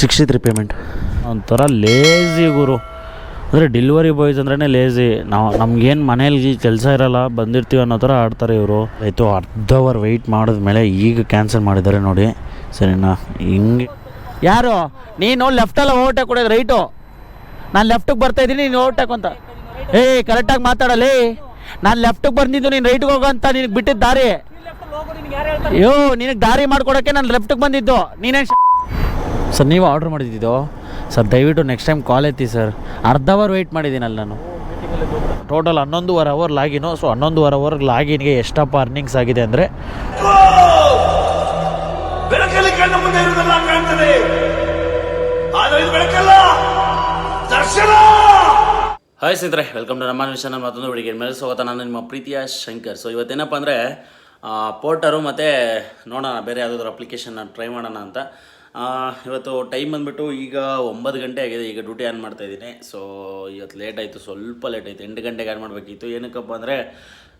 Sixty three payment ಒಂಥರ lazy ಗುರು. ಅಂದರೆ ಡೆಲಿವರಿ ಬಾಯ್ಸ್ ಅಂದ್ರೇ ಲೇಜಿ ನಾವು ನಮಗೇನು ಮನೇಲಿ ಕೆಲಸ ಇರಲ್ಲ ಬಂದಿರ್ತೀವಿ ಅನ್ನೋ ಥರ ಆಡ್ತಾರೆ ಇವರು. ಆಯಿತು ಅರ್ಧ ಅವರ್ ವೆಯ್ಟ್ ಮಾಡಿದ್ಮೇಲೆ ಈಗ ಕ್ಯಾನ್ಸಲ್ ಮಾಡಿದ್ದಾರೆ ನೋಡಿ. ಸರಿನಾ? ಹಿಂಗೆ. ಯಾರು? ನೀನು ಲೆಫ್ಟಲ್ಲ ಓವರ್ಟೇಕ್ ಕೊಡೋದು ರೈಟು ನಾನು ಲೆಫ್ಟಿಗೆ ಬರ್ತಾ ಇದ್ದೀನಿ ನೀನು ಓವರ್ಟೇಕ್ ಅಂತ. ಏಯ್ ಕರೆಕ್ಟಾಗಿ ಮಾತಾಡಲಿ ನಾನು ಲೆಫ್ಟಿಗೆ ಬಂದಿದ್ದು ನೀನು ರೈಟ್ಗೆ ಹೋಗೋ ಅಂತ ನಿನಗೆ ಬಿಟ್ಟಿದ್ದ ದಾರಿ. ಅಯ್ಯೋ ನಿನಗೆ ದಾರಿ ಮಾಡ್ಕೊಡೋಕ್ಕೆ ನಾನು ಲೆಫ್ಟಿಗೆ ಬಂದಿದ್ದು. ನೀನೇನು ಸರ್ ನೀವು ಆರ್ಡ್ರ್ ಮಾಡಿದ್ದಿದ್ದು? ಸರ್ ದಯವಿಟ್ಟು ನೆಕ್ಸ್ಟ್ ಟೈಮ್ ಕಾಲ್ ಎತ್ತಿ ಸರ್. ಅರ್ಧ ಅವರ್ ವೆಯ್ಟ್ ಮಾಡಿದ್ದೀನಲ್ಲ ನಾನು. ಟೋಟಲ್ ಹನ್ನೊಂದುವರೆ ಅವರ್ ಲಾಗಿನು ಸೊ ಹನ್ನೊಂದುವರೆ ಅವರ್ ಲಾಗಿನ್ಗೆ ಎಷ್ಟಪ್ಪ ಅರ್ನಿಂಗ್ಸ್ ಆಗಿದೆ ಅಂದರೆ? ಬೆಳಕಲ್ಲಿ ಕಣ್ಣ ಮುಂದೆ ಇರುವುದೆಲ್ಲ ಕಾಣ್ತದೆ. ಆದರೆ ಇದು ಬೆಳಕಲ್ಲ ದರ್ಶನ! ಹಾಯ್ ಸ್ನೇಹಿತರೆ ವೆಲ್ಕಮ್ ಟು ನಮ್ಮ ಚಾನಲ್ ಮತ್ತೊಂದು ಹುಡುಗಿ ಮೇಲೆ ಸ್ವಾಗತ. ನಾನು ನಿಮ್ಮ ಪ್ರೀತಿಯ ಶಂಕರ್. ಸೊ ಇವತ್ತೇನಪ್ಪ ಅಂದರೆ ಪೋರ್ಟರು ಮತ್ತು ನೋಡೋಣ ಬೇರೆ ಯಾವುದಾದ್ರು ಅಪ್ಲಿಕೇಶನ್ನ ಟ್ರೈ ಮಾಡೋಣ ಅಂತ. ಇವತ್ತು ಟೈಮ್ ಬಂದುಬಿಟ್ಟು ಈಗ ಒಂಬತ್ತು ಗಂಟೆ ಆಗಿದೆ. ಈಗ ಡ್ಯೂಟಿ ಆನ್ ಮಾಡ್ತಾ ಇದ್ದೀನಿ. ಸೊ ಇವತ್ತು ಲೇಟ್ ಆಯಿತು. ಸ್ವಲ್ಪ ಲೇಟ್ ಆಯಿತು. ಎಂಟು ಗಂಟೆಗೆ ಆನ್ ಮಾಡಬೇಕಿತ್ತು. ಏನಕ್ಕಪ್ಪ ಅಂದರೆ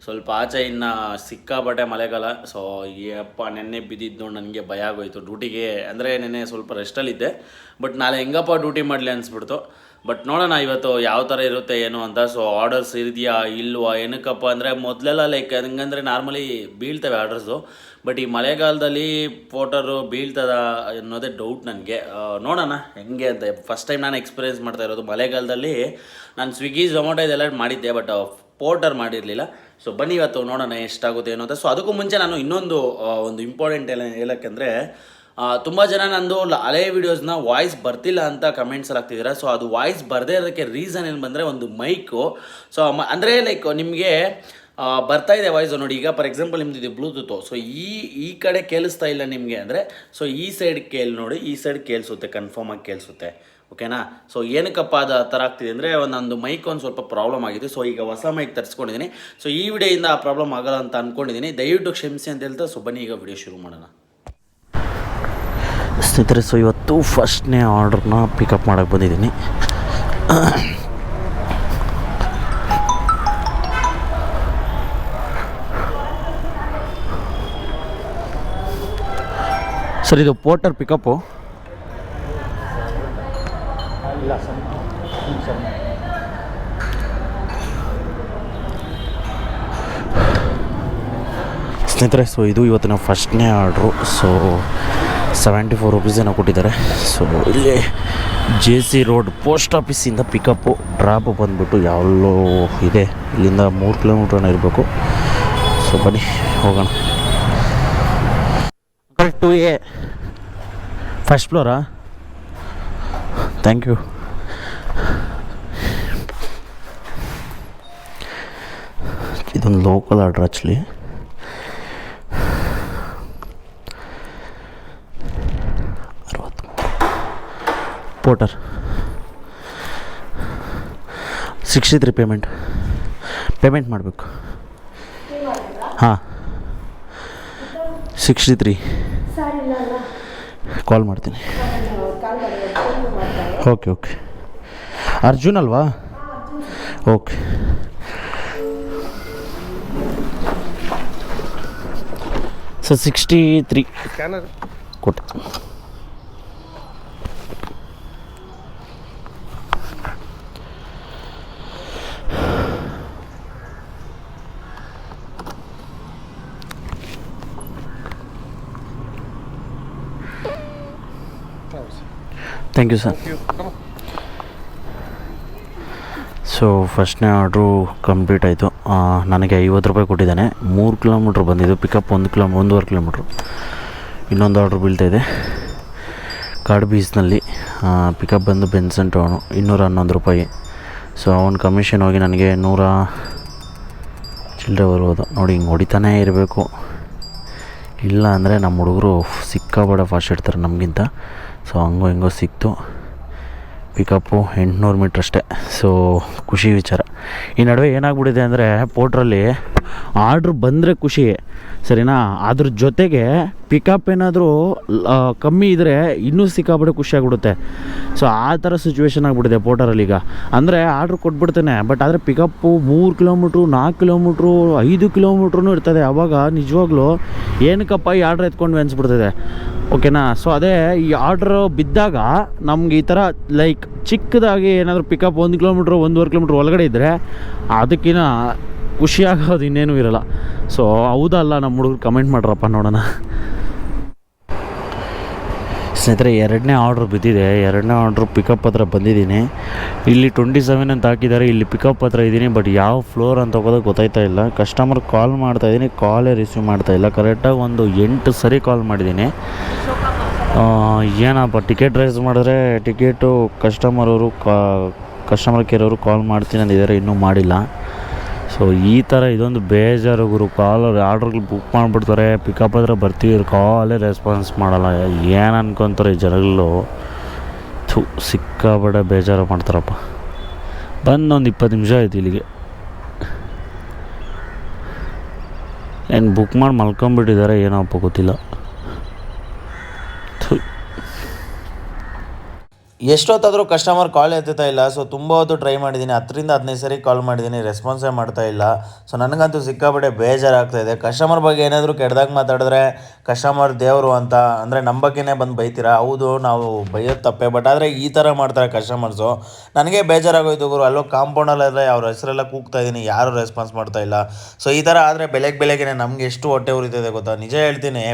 ಸ್ವಲ್ಪ ಆಚೆ ಇನ್ನು ಸಿಕ್ಕಾಪಟ್ಟೆ ಮಳೆಗಾಲ. ಸೊ ಅಪ್ಪ ನೆನ್ನೆ ಬಿದ್ದಿದ್ದು ನನಗೆ ಭಯ ಆಗೋಯ್ತು ಡ್ಯೂಟಿಗೆ. ಅಂದರೆ ನೆನ್ನೆ ಸ್ವಲ್ಪ ರೆಸ್ಟಲ್ಲಿದ್ದೆ ಬಟ್ ನಾಳೆ ಹೆಂಗಪ್ಪ ಡ್ಯೂಟಿ ಮಾಡಲಿ ಅನಿಸ್ಬಿಡ್ತು. ಬಟ್ ನೋಡೋಣ ಇವತ್ತು ಯಾವ ಥರ ಇರುತ್ತೆ ಏನು ಅಂತ. ಸೊ ಆರ್ಡರ್ಸ್ ಇದೆಯಾ ಇಲ್ವಾ, ಏನಕ್ಕಪ್ಪ ಅಂದರೆ ಮೊದಲೆಲ್ಲ ಲೈಕ್ ಹೆಂಗಂದ್ರೆ ನಾರ್ಮಲಿ ಬೀಳ್ತವೆ ಆರ್ಡರ್ಸು ಬಟ್ ಈ ಮಳೆಗಾಲದಲ್ಲಿ ಪೋಟರು ಬೀಳ್ತದ ಅನ್ನೋದೇ ಡೌಟ್ ನನಗೆ. ನೋಡೋಣ ಹೆಂಗೆ ಅಂತ. ಫಸ್ಟ್ ಟೈಮ್ ನಾನು ಎಕ್ಸ್ಪೀರಿಯೆನ್ಸ್ ಮಾಡ್ತಾ ಇರೋದು ಮಳೆಗಾಲದಲ್ಲಿ. ನಾನು ಸ್ವಿಗ್ಗಿ ಝೊಮ್ಯಾಟೊ ಇದೆಲ್ಲ ಮಾಡಿದ್ದೆ ಬಟ್ ಪೋರ್ಟರ್ ಮಾಡಿರಲಿಲ್ಲ. ಸೊ ಬನ್ನಿ ಇವತ್ತು ನೋಡೋಣ ಎಷ್ಟಾಗುತ್ತೆ ಏನೋ ಅಂತ ಸೊ ಅದಕ್ಕೂ ಮುಂಚೆ ನಾನು ಇನ್ನೊಂದು ಒಂದು ಇಂಪಾರ್ಟೆಂಟ್ ಎಲ್ಲ ಹೇಳೋಕ್ಕೆಂದರೆ ತುಂಬ ಜನ ನಂದು ಹಳೆ ವೀಡಿಯೋಸ್ನ ವಾಯ್ಸ್ ಬರ್ತಿಲ್ಲ ಅಂತ ಕಮೆಂಟ್ಸಲ್ಲಿ ಆಗ್ತಿದ್ದೀರಾ ಸೊ ಅದು ವಾಯ್ಸ್ ಬರದೇ ಇರೋದಕ್ಕೆ ರೀಸನ್ ಏನು ಬಂದರೆ ಒಂದು ಮೈಕು ಸೊ ಅಂದರೆ ಲೈಕ್ ನಿಮಗೆ ಬರ್ತಾ ಇದೆ ವಾಯ್ಸ್ ನೋಡಿ. ಈಗ ಫಾರ್ ಎಕ್ಸಾಂಪಲ್ ನಿಮ್ಮದು ಇದು ಬ್ಲೂಟೂತು ಸೊ ಈ ಈ ಕಡೆ ಕೇಳಿಸ್ತಾ ಇಲ್ಲ ನಿಮಗೆ ಅಂದರೆ ಸೊ ಈ ಸೈಡ್ ಕೇಳಿ ನೋಡಿ, ಈ ಸೈಡ್ ಕೇಳಿಸುತ್ತೆ ಕನ್ಫರ್ಮಾಗಿ ಕೇಳಿಸುತ್ತೆ. ಓಕೆನಾ? ಸೊ ಏನಕ್ಕಪ್ಪ ಅದು ಆ ಥರ ಆಗ್ತಿದೆ ಅಂದರೆ ಒಂದೊಂದು ಮೈಕ್ ಒಂದು ಸ್ವಲ್ಪ ಪ್ರಾಬ್ಲಮ್ ಆಗಿದೆ. ಸೊ ಈಗ ಹೊಸ ಮೈಕ್ ತರಿಸ್ಕೊಂಡಿದ್ದೀನಿ ಸೊ ಈ ವಿಡಿಯೋಯಿಂದ ಆ ಪ್ರಾಬ್ಲಮ್ ಆಗಲ್ಲ ಅಂತ ಅಂದ್ಕೊಂಡಿದ್ದೀನಿ ದಯವಿಟ್ಟು ಕ್ಷಮಿಸಿ ಅಂತ ಹೇಳ್ತಾ, ಸೊ, ಬನ್ನಿ ಈಗ ವಿಡಿಯೋ ಶುರು ಮಾಡೋಣ. ಸ್ನೇಹಿತರೆ ಸೊ ಇವತ್ತು ಫಸ್ಟ್ನೇ ಆರ್ಡ್ರನ್ನ ಪಿಕಪ್ ಮಾಡೋಕ್ಕೆ ಬಂದಿದ್ದೀನಿ. ಸರ್, ಇದು ಪೋರ್ಟರ್ ಪಿಕಪ್ಪು ಸ್ನೇಹಿತರೆ ಸೊ ಇದು ಇವತ್ತಿನ ಫಸ್ಟ್ನೇ ಆರ್ಡ್ರು ಸೊ ಸೆವೆಂಟಿ ಫೋರ್ ರುಪೀಸೇನೋ ಕೊಟ್ಟಿದ್ದಾರೆ. ಸೊ ಇಲ್ಲಿ ಜೆ ಸಿ ರೋಡ್ ಪೋಸ್ಟ್ ಆಫೀಸಿಂದ ಪಿಕಪ್ಪು ಡ್ರಾಪ್ ಬಂದುಬಿಟ್ಟು ಯಾವಲ್ಲೋ ಇದೆ. ಇಲ್ಲಿಂದ ಮೂರು ಕಿಲೋಮೀಟ್ರನ್ನ ಇರಬೇಕು. ಸೊ ಬನ್ನಿ ಹೋಗೋಣ. To a first flora thank you ಇದೊಂದು ಲೋಕಲ್ ಆರ್ಡ್ರ್ ಆ್ಯಕ್ಚುಲಿ ಅರವತ್ತು porter sixty three payment payment ಮಾಡಬೇಕು. ಹಾಂ. ಸಿಕ್ಸ್ಟಿ ತ್ರೀ ಕಾಲ್ ಮಾಡ್ತೀನಿ. ಓಕೆ ಓಕೆ ಅರ್ಜುನ್ ಅಲ್ವಾ? ಓಕೆ ಸರ್ ಸಿಕ್ಸ್ಟಿ ತ್ರೀ ಕೊಟ್ಟೆ ಥ್ಯಾಂಕ್ ಯು ಸರ್ ಸೊ ಫಸ್ಟ್ನೇ ಆರ್ಡ್ರು ಕಂಪ್ಲೀಟ್ ಆಯಿತು. ನನಗೆ ಐವತ್ತು ರೂಪಾಯಿ ಕೊಟ್ಟಿದ್ದಾನೆ. ಮೂರು ಕಿಲೋಮೀಟ್ರ್ ಬಂದಿದ್ದು ಪಿಕಪ್ ಒಂದು ಕಿಲೋ ಒಂದೂವರೆ ಕಿಲೋಮೀಟ್ರು. ಇನ್ನೊಂದು ಆರ್ಡ್ರ್ ಬೀಳ್ತಾಯಿದೆ ಕಾಡು ಬೀಚ್ನಲ್ಲಿ ಪಿಕಪ್ ಬಂದು ಬೆನ್ಸನ್ ಟೌನು ಇನ್ನೂರ ಹನ್ನೊಂದು ರೂಪಾಯಿ. ಸೊ ಅವನು ಕಮಿಷನ್ ಹೋಗಿ ನನಗೆ ನೂರ ಚಿಲ್ಲರೆ ಬರ್ಬೋದು ನೋಡಿ ಹಿಂಗೆ ಹೊಡಿತಾನೆ ಇರಬೇಕು. ಇಲ್ಲ ಅಂದರೆ ನಮ್ಮ ಹುಡುಗರು ಸಿಕ್ಕಾಬಡ ಫಾಸ್ಟ್ ಇಡ್ತಾರೆ ನಮಗಿಂತ. ಸೊ ಹಂಗೋ ಹಿಂಗೋ ಸಿಕ್ತು. ಪಿಕಪ್ಪು ಎಂಟುನೂರು ಮೀಟ್ರ್ ಅಷ್ಟೇ. ಸೊ ಖುಷಿ ವಿಚಾರ. ಈ ನಡುವೆ ಏನಾಗ್ಬಿಟ್ಟಿದೆ ಅಂದರೆ ಪೋಟ್ರಲ್ಲಿ ಆರ್ಡ್ರ್ ಬಂದರೆ ಖುಷಿ. ಸರಿನಾ? ಅದ್ರ ಜೊತೆಗೆ ಪಿಕಪ್ ಏನಾದರೂ ಕಮ್ಮಿ ಇದ್ದರೆ ಇನ್ನೂ ಸಿಕ್ಕಾಬಿಟ್ಟು ಖುಷಿಯಾಗ್ಬಿಡುತ್ತೆ ಸೊ ಆ ಥರ ಸಿಚುವೇಶನ್ ಆಗಿಬಿಟ್ಟಿದೆ ಪೋಟರಲ್ಲಿ ಈಗ. ಅಂದರೆ ಆರ್ಡ್ರ್ ಕೊಟ್ಬಿಡ್ತೇನೆ ಬಟ್ ಆದರೆ ಪಿಕಪ್ಪು ಮೂರು ಕಿಲೋಮೀಟ್ರು ನಾಲ್ಕು ಕಿಲೋಮೀಟ್ರು ಐದು ಕಿಲೋಮೀಟ್ರೂ ಇರ್ತದೆ. ಆವಾಗ ನಿಜವಾಗ್ಲೂ ಏನಕ್ಕಪ್ಪ ಈ ಆರ್ಡ್ರ್ ಎತ್ಕೊಂಡು ಅನಿಸ್ಬಿಡ್ತದೆ ಓಕೆನಾ ಸೊ ಅದೇ ಈ ಆರ್ಡ್ರ್ ಬಿದ್ದಾಗ ನಮ್ಗೆ ಈ ಥರ ಲೈಕ್ ಚಿಕ್ಕದಾಗಿ ಏನಾದರೂ ಪಿಕಪ್ ಒಂದು ಕಿಲೋಮೀಟ್ರ್ ಒಂದೂವರೆ ಕಿಲೋಮೀಟ್ರ್ ಒಳಗಡೆ ಇದ್ದರೆ ಅದಕ್ಕಿಂತ ಖುಷಿಯಾಗೋದು ಇನ್ನೇನು ಇರಲ್ಲ. ಸೊ ಹೌದಲ್ಲ ನಮ್ಮ ಹುಡುಗರು ಕಮೆಂಟ್ ಮಾಡ್ರಪ್ಪ ನೋಡೋಣ. ಸ್ನೇಹಿತರೆ, ಎರಡನೇ ಆರ್ಡ್ರ್ ಬಿದ್ದಿದೆ. ಎರಡನೇ ಆರ್ಡ್ರ್ ಪಿಕಪ್ ಹತ್ರ ಬಂದಿದ್ದೀನಿ. ಇಲ್ಲಿ ಟ್ವೆಂಟಿ ಸೆವೆನ್ ಅಂತ ಹಾಕಿದ್ದಾರೆ. ಇಲ್ಲಿ ಪಿಕಪ್ ಹತ್ರ ಇದ್ದೀನಿ ಬಟ್ ಯಾವ ಫ್ಲೋರ್ ಅಂತ ಹೋಗೋದು ಗೊತ್ತಾಯ್ತಾ ಇಲ್ಲ. ಕಸ್ಟಮರ್ ಕಾಲ್ ಮಾಡ್ತಾ ಇದ್ದೀನಿ ಕಾಲೇ ರಿಸೀವ್ ಮಾಡ್ತಾ ಇಲ್ಲ. ಕರೆಕ್ಟಾಗಿ ಒಂದು ಎಂಟು ಸರಿ ಕಾಲ್ ಮಾಡಿದ್ದೀನಿ. ಏನಪ್ಪ ಟಿಕೆಟ್ ರೈಸ್ ಮಾಡಿದ್ರೆ ಟಿಕೆಟು ಕಸ್ಟಮರ್ ಅವರು ಕಸ್ಟಮರ್ ಕೇರ್ ಅವರು ಕಾಲ್ ಮಾಡ್ತೀನಿ ಅಂದಿದ್ದಾರೆ, ಇನ್ನೂ ಮಾಡಿಲ್ಲ. ಸೊ ಈ ಥರ ಇದೊಂದು ಬೇಜಾರು ಗುರು. ಕಾಲ್ ಆರ್ಡ್ರ್ಗಳು ಬುಕ್ ಮಾಡಿಬಿಡ್ತಾರೆ ಪಿಕಪ್ ಆದರೆ ಬರ್ತೀವಿ ಕಾಲೇ ರೆಸ್ಪಾನ್ಸ್ ಮಾಡಲ್ಲ. ಏನು ಅನ್ಕೊತಾರೆ ಈ ಜನಗಳು? ಥು ಸಿಕ್ಕಾಬೇಡ ಬೇಜಾರು ಮಾಡ್ತಾರಪ್ಪ. ಬಂದು ಒಂದು ಇಪ್ಪತ್ತು ನಿಮಿಷ ಆಯ್ತು ಇಲ್ಲಿಗೆ. ಏನು ಬುಕ್ ಮಾಡಿ ಮಲ್ಕೊಂಬಿಟ್ಟಿದ್ದಾರೆ ಏನೋ ಅಪ್ಪ ಗೊತ್ತಿಲ್ಲ. ಎಷ್ಟೊತ್ತಾದರೂ ಕಸ್ಟಮರ್ ಕಾಲ್ ಎತ್ತುತ್ತಾ ಇಲ್ಲ. ಸೊ ತುಂಬ ಹೊತ್ತು ಟ್ರೈ ಮಾಡಿದ್ದೀನಿ ಹತ್ತರಿಂದ ಹದಿನೈದು ಸರಿ ಕಾಲ್ ಮಾಡಿದ್ದೀನಿ ರೆಸ್ಪಾನ್ಸೇ ಮಾಡ್ತಾ ಇಲ್ಲ. ಸೊ ನನಗಂತೂ ಸಿಕ್ಕಾಪಟ್ಟೆ ಬೇಜಾರಾಗ್ತಾ ಇದೆ. ಕಸ್ಟಮರ್ ಬಗ್ಗೆ ಏನಾದರೂ ಕೆಡ್ದಾಗ ಮಾತಾಡಿದ್ರೆ ಕಸ್ಟಮರ್ ದೇವರು ಅಂತ, ಅಂದರೆ ಬಗ್ಗೆನೇ ಬಂದು ಬೈತೀರಾ? ಹೌದು, ನಾವು ಬೈಯೋದು ತಪ್ಪೇ ಬಟ್ ಆದರೆ ಈ ಥರ ಮಾಡ್ತಾರೆ ಕಸ್ಟಮರ್ಸು ನನಗೆ ಬೇಜಾರಾಗೋಯ್ತು ಗುರು, ಅಲ್ಲೋ ಕಾಂಪೌಂಡಲ್ಲಾದರೆ ಅವ್ರ ಹೆಸರೆಲ್ಲ ಕೂಗ್ತಾ ಇದ್ದೀನಿ ಯಾರೂ ರೆಸ್ಪಾನ್ಸ್ ಮಾಡ್ತಾ ಇಲ್ಲ. ಸೊ ಈ ಥರ ಆದರೆ ಬೆಳಗ್ಗೆ ಬೆಳಗ್ಗೆ ನಮಗೆ ಎಷ್ಟು ಹೊಟ್ಟೆ ಉರಿತದೆ ಗೊತ್ತಾ? ನಿಜ ಹೇಳ್ತೀನಿ,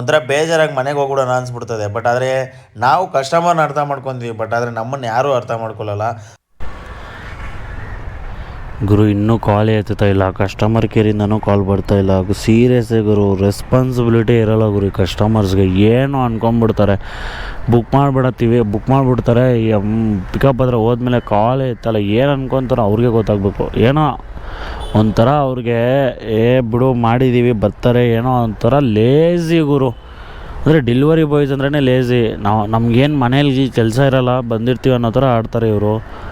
ಒಂಥರ ಬೇಜಾರಾಗಿ ಮನೆಗೆ ಹೋಗ್ಬಿಡೋಣ ಅನಿಸ್ಬಿಡ್ತದೆ. ಬಟ್ ಆದರೆ ನಾವು ಕಸ್ಟಮರ್ನ ಅರ್ಥ ಮಾಡ್ಕೊತೀವಿ ಬಟ್ ಆದರೆ ನಮ್ಮನ್ನು ಯಾರೂ ಅರ್ಥ ಮಾಡ್ಕೊಳ್ಳಲ್ಲ ಗುರು, ಇನ್ನೂ ಕಾಲೇ ಎತ್ತುತ್ತಾ ಇಲ್ಲ. ಕಸ್ಟಮರ್ ಕೇರಿಂದನೂ ಕಾಲ್ ಬರ್ತಾ ಇಲ್ಲ. ಸೀರಿಯಸ್ಸೇ ಗುರು ರೆಸ್ಪಾನ್ಸಿಬಿಲಿಟಿ ಇರಲ್ಲ ಗುರು ಈ ಕಸ್ಟಮರ್ಸ್ಗೆ ಏನು ಅನ್ಕೊಂಡ್ಬಿಡ್ತಾರೆ? ಬುಕ್ ಮಾಡಿಬಿಡತ್ತೀವಿ ಬುಕ್ ಮಾಡಿಬಿಡ್ತಾರೆ. ಪಿಕಪ್ ಆದರೆ ಹೋದ್ಮೇಲೆ ಕಾಲ್ ಎತ್ತಲ್ಲ. ಏನು ಅನ್ಕೊತಾರೋ ಅವ್ರಿಗೆ ಗೊತ್ತಾಗಬೇಕು. ಏನೋ ಒಂಥರ ಅವ್ರಿಗೆ, ಏ, ಬಿಡು ಮಾಡಿದ್ದೀವಿ ಬರ್ತಾರೆ. ಏನೋ ಒಂಥರ ಲೇಝಿ ಗುರು. ಅಂದರೆ ಡೆಲಿವರಿ ಬಾಯ್ಸ್ ಅಂದ್ರೇ ಲೇಝಿ ನಾವು ನಮಗೇನು ಮನೇಲಿ ಕೆಲಸ ಇರಲ್ಲ, ಬಂದಿರ್ತೀವಿ ಅನ್ನೋ ಥರ ಆಡ್ತಾರೆ ಇವರು.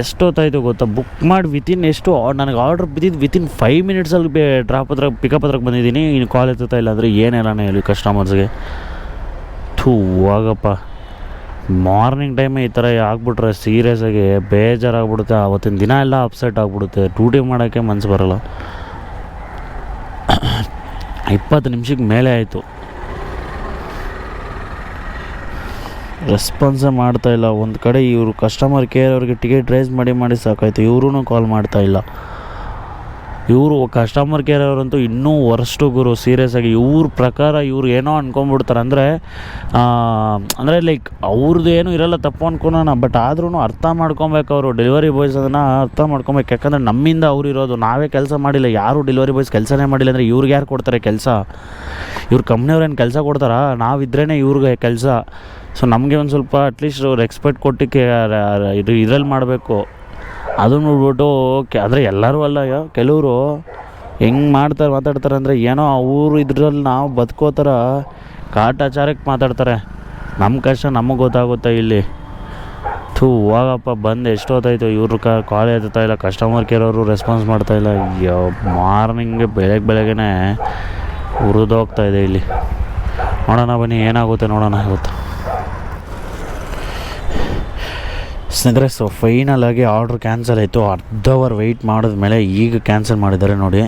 ಎಷ್ಟೊತ್ತಾಯಿತು ಗೊತ್ತಾ? ಬುಕ್ ಮಾಡಿ ವಿತಿನ್ ಎಷ್ಟು ನನಗೆ ಆರ್ಡ್ರ್ ಬಿದ್ದಿದ್ದು ವಿತಿನ್ ಫೈವ್ ಮಿನಿಟ್ಸಲ್ಲಿ ಬೇ ಡ್ರಾಪ್ ಹತ್ರ ಪಿಕಪ್ ಹತ್ರಕ್ಕೆ ಬಂದಿದ್ದೀನಿ. ಇನ್ನು ಕಾಲ್ ಎತ್ತುತ್ತಾ ಇಲ್ಲ ಅಂದರೆ ಏನೆಲ್ಲ ಹೇಳಿ ಕಸ್ಟಮರ್ಸ್ಗೆ ಥೂ ಹೋಗಪ್ಪ ಮಾರ್ನಿಂಗ್ ಟೈಮೇ ಈ ಥರ ಆಗ್ಬಿಟ್ರೆ ಸೀರಿಯಸ್ಸಾಗಿ ಬೇಜಾರಾಗ್ಬಿಡುತ್ತೆ. ಆವತ್ತಿನ ದಿನ ಎಲ್ಲ ಅಪ್ಸೆಟ್ ಆಗಿಬಿಡುತ್ತೆ. ಡ್ಯೂಟಿ ಮಾಡೋಕ್ಕೆ ಮನಸ್ಸು ಬರೋಲ್ಲ. ಇಪ್ಪತ್ತು ನಿಮಿಷಕ್ಕೆ ಮೇಲೆ ಆಯಿತು. ರೆಸ್ಪಾನ್ಸೇ ಮಾಡ್ತಾ ಇಲ್ಲ. ಒಂದು ಕಡೆ ಇವರು ಕಸ್ಟಮರ್ ಕೇರ್ ಅವ್ರಿಗೆ ಟಿಕೆಟ್ ರೈಸ್ ಮಾಡಿ ಮಾಡಿ ಸಾಕಾಯ್ತು. ಇವ್ರೂ ಕಾಲ್ ಮಾಡ್ತಾ ಇಲ್ಲ. ಇವರು ಕಸ್ಟಮರ್ ಕೇರ್ ಅವರಂತೂ ಇನ್ನೂ ವರ್ಸ್ಟು ಗುರು. ಸೀರಿಯಸ್ ಆಗಿ ಇವ್ರ ಪ್ರಕಾರ ಇವ್ರು ಏನೋ ಅಂದ್ಕೊಂಡ್ಬಿಡ್ತಾರೆ ಅಂದರೆ ಅಂದರೆ ಲೈಕ್ ಅವ್ರದ್ದು ಏನೂ ಇರಲ್ಲ, ತಪ್ಪು ಅನ್ಕೊಳೋಣ. ಬಟ್ ಆದ್ರೂ ಅರ್ಥ ಮಾಡ್ಕೊಬೇಕು ಅವರು. ಡೆಲಿವರಿ ಬಾಯ್ಸ್ ಅದನ್ನು ಅರ್ಥ ಮಾಡ್ಕೊಬೇಕು. ಯಾಕಂದರೆ ನಮ್ಮಿಂದ ಅವ್ರು ಇರೋದು. ನಾವೇ ಕೆಲಸ ಮಾಡಿಲ್ಲ. ಯಾರು ಡೆಲಿವರಿ ಬಾಯ್ಸ್ ಕೆಲಸನೇ ಮಾಡಿಲ್ಲ ಅಂದರೆ ಇವ್ರಿಗೆ ಯಾರು ಕೊಡ್ತಾರೆ ಕೆಲಸ? ಇವ್ರ ಕಂಪ್ನಿಯವ್ರೇನು ಕೆಲಸ ಕೊಡ್ತಾರಾ? ನಾವಿದ್ರೇ ಇವ್ರಿಗೆ ಕೆಲಸ. ಸೊ ನಮಗೆ ಒಂದು ಸ್ವಲ್ಪ ಅಟ್ಲೀಸ್ಟ್ ಅವ್ರು ಎಕ್ಸ್ಪೆಕ್ಟ್ ಕೊಟ್ಟಿಕ್ಕೆ ಇದು ಇದ್ರಲ್ಲಿ ಮಾಡಬೇಕು. ಅದು ನೋಡ್ಬಿಟ್ಟು, ಕೆ, ಆದರೆ ಎಲ್ಲರೂ ಅಲ್ಲ ಕೆಲವರು ಹೆಂಗೆ ಮಾಡ್ತಾರೆ, ಮಾತಾಡ್ತಾರೆ ಅಂದರೆ ಏನೋ ಅವರು ಇದ್ರಲ್ಲಿ ನಾವು ಬದುಕೋ ಥರ ಕಾಟಾಚಾರಕ್ಕೆ ಮಾತಾಡ್ತಾರೆ. ನಮ್ಮ ಕಷ್ಟ ನಮಗೆ ಗೊತ್ತಾಗುತ್ತೆ ಇಲ್ಲಿ. ಥೂ, ಹೋಗಪ್ಪ, ಬಂದು ಎಷ್ಟೊತ್ತಾಯ್ತು, ಇವ್ರ ಕ, ಕಾಲ್ ಎತ್ತಾ ಇಲ್ಲ ಕಸ್ಟಮರ್ ಕೇರ್ ಅವರು ರೆಸ್ಪಾನ್ಸ್ ಮಾಡ್ತಾಯಿಲ್ಲ ಅಯ್ಯೋ ಮಾರ್ನಿಂಗ್ ಬೆಳಗ್ಗೆ ಬೆಳಗ್ಗೆ ಉರಿದೋಗ್ತಾ ಇದೆ ಇಲ್ಲಿ. ನೋಡೋಣ ಬನ್ನಿ, ಏನಾಗುತ್ತೆ ನೋಡೋಣ ಇವತ್ತು. ಸ್ನೇಹಿತರೆ ಸೊ ಫೈನಲ್ ಆಗಿ ಆರ್ಡ್ರ್ ಕ್ಯಾನ್ಸಲ್ ಆಯಿತು. ಅರ್ಧ ಅವರ್ ವೆಯ್ಟ್ ಮಾಡಿದ್ಮೇಲೆ ಈಗ ಕ್ಯಾನ್ಸಲ್ ಮಾಡಿದ್ದಾರೆ ನೋಡಿ.